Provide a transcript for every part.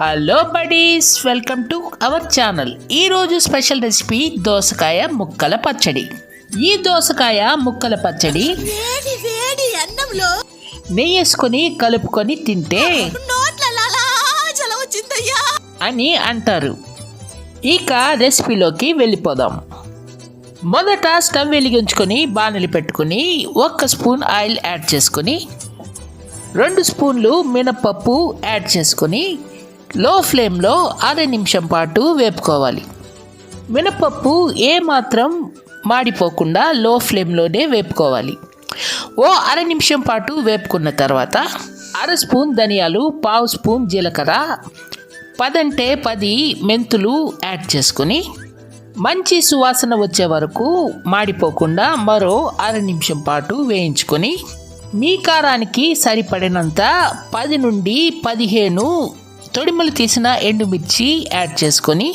Hello buddies welcome to our channel ఈరోజు special recipe దోసకాయ ముక్కల పచ్చడి. ఈ దోసకాయ ముక్కల పచ్చడి నెయ్యి వేసుకొని కలుపుకొని తింటే అని అంటారు. ఇక రెసిపీలోకి వెళ్ళిపోదాం. మొదట స్టవ్ వెలిగించుకొని బాణలి పెట్టుకొని ఒక్క స్పూన్ ఆయిల్ యాడ్ చేసుకొని రెండు స్పూన్లు మినపప్పు యాడ్ చేసుకొని లో ఫ్లేమ్లో అర నిమిషం పాటు వేపుకోవాలి. మినపప్పు ఏమాత్రం మాడిపోకుండా లో ఫ్లేమ్లోనే వేపుకోవాలి. ఓ అర నిమిషం పాటు వేపుకున్న తర్వాత అర స్పూన్ ధనియాలు పావు స్పూన్ జీలకర్ర పదంటే పది మెంతులు యాడ్ చేసుకొని మంచి సువాసన వచ్చే వరకు మాడిపోకుండా మరో అర నిమిషం పాటు వేయించుకొని మీ కారానికి సరిపడినంత పది నుండి పదిహేను తొడిమలు తీసిన ఎండుమిర్చి యాడ్ చేసుకొని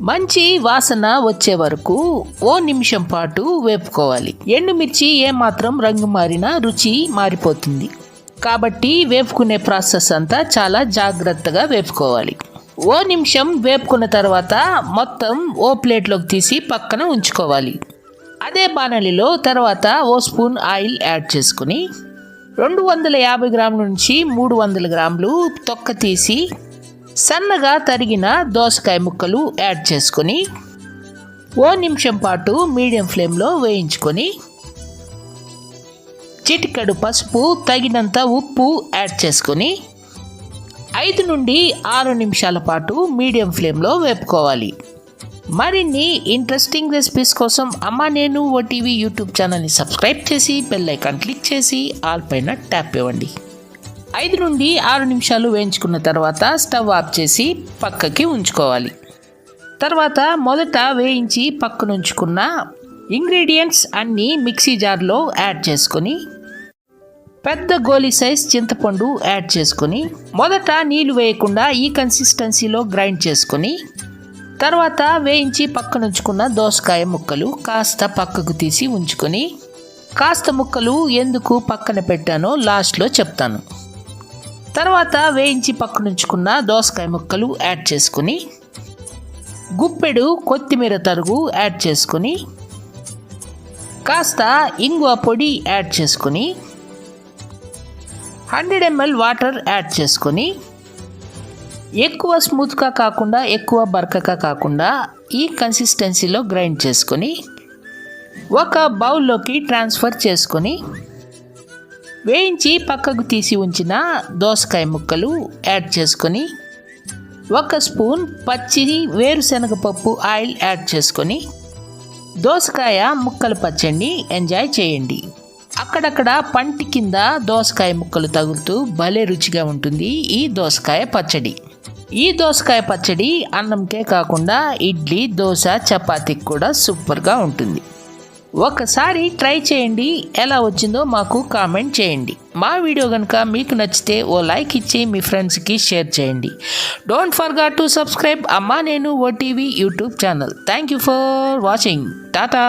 మంచి వాసన వచ్చే వరకు ఓ నిమిషం పాటు వేపుకోవాలి. ఎండుమిర్చి ఏమాత్రం రంగు మారినా రుచి మారిపోతుంది. కాబట్టి వేపుకునే ప్రాసెస్ అంతా చాలా జాగ్రత్తగా వేపుకోవాలి. ఓ నిమిషం వేపుకున్న తర్వాత మొత్తం ఓ ప్లేట్లోకి తీసి పక్కన ఉంచుకోవాలి. అదే బాణలిలో తర్వాత ఓ స్పూన్ ఆయిల్ యాడ్ చేసుకుని రెండు వందల యాభై గ్రాముల నుంచి మూడు వందల గ్రాములు తొక్క తీసి సన్నగా తరిగిన దోసకాయ ముక్కలు యాడ్ చేసుకొని ఓ నిమిషం పాటు మీడియం ఫ్లేమ్లో వేయించుకొని చిటికెడు పసుపు తగినంత ఉప్పు యాడ్ చేసుకొని ఐదు నుండి ఆరు నిమిషాల పాటు మీడియం ఫ్లేమ్లో వేపుకోవాలి. మరిన్ని ఇంట్రెస్టింగ్ రెసిపీస్ కోసం అమ్మ నేను ఓటీవీ యూట్యూబ్ ఛానల్ని సబ్స్క్రైబ్ చేసి బెల్ ఐకాన్ క్లిక్ చేసి ఆల్ పైన ట్యాప్ ఇవ్వండి. ఐదు నుండి ఆరు నిమిషాలు వేయించుకున్న తర్వాత స్టవ్ ఆఫ్ చేసి పక్కకి ఉంచుకోవాలి. తర్వాత మొదట వేయించి పక్కనుంచుకున్న ఇంగ్రీడియంట్స్ అన్నీ మిక్సీ జార్లో యాడ్ చేసుకొని పెద్ద గోలీ సైజ్ చింతపండు యాడ్ చేసుకొని మొదట నీళ్ళు వేయకుండా ఈ కన్సిస్టెన్సీలో గ్రైండ్ చేసుకొని తర్వాత వేయించి పక్కనుంచుకున్న దోసకాయ ముక్కలు కాస్త పక్కకు తీసి ఉంచుకొని కాస్త ముక్కలు ఎందుకు పక్కన పెట్టానో లాస్ట్లో చెప్తాను. తర్వాత వేయించి పక్కన ఉంచుకున్న దోసకాయ ముక్కలు యాడ్ చేసుకొని గుప్పెడు కొత్తిమీర తరుగు యాడ్ చేసుకొని కాస్త ఇంగువ పొడి యాడ్ చేసుకొని హండ్రెడ్ ఎంఎల్ వాటర్ యాడ్ చేసుకొని ఎక్కువ స్మూత్గా కాకుండా ఎక్కువ బరకగా కాకుండా ఈ కన్సిస్టెన్సీలో గ్రైండ్ చేసుకొని ఒక బౌల్లోకి ట్రాన్స్ఫర్ చేసుకొని వేయించి పక్కకు తీసి ఉంచిన దోసకాయ ముక్కలు యాడ్ చేసుకొని ఒక స్పూన్ పచ్చి వేరుశనగ పప్పు ఆయిల్ యాడ్ చేసుకొని దోసకాయ ముక్కలు పచ్చండి ఎంజాయ్ చేయండి. అక్కడక్కడ పంటి కింద దోసకాయ ముక్కలు తగులుతూ భలే రుచిగా ఉంటుంది ఈ దోసకాయ పచ్చడి. ఈ దోసకాయ పచ్చడి అన్నంకే కాకుండా ఇడ్లీ దోశ చపాతీకి కూడా సూపర్గా ఉంటుంది. ఒకసారి ట్రై చేయండి ఎలా వచ్చిందో మాకు కామెంట్ చేయండి. మా వీడియో కనుక మీకు నచ్చితే ఓ లైక్ ఇచ్చి మీ ఫ్రెండ్స్కి షేర్ చేయండి. డోంట్ ఫర్గాట్ టు సబ్స్క్రైబ్ అమ్మా నేను OTV YouTube channel. Thank you for watching tata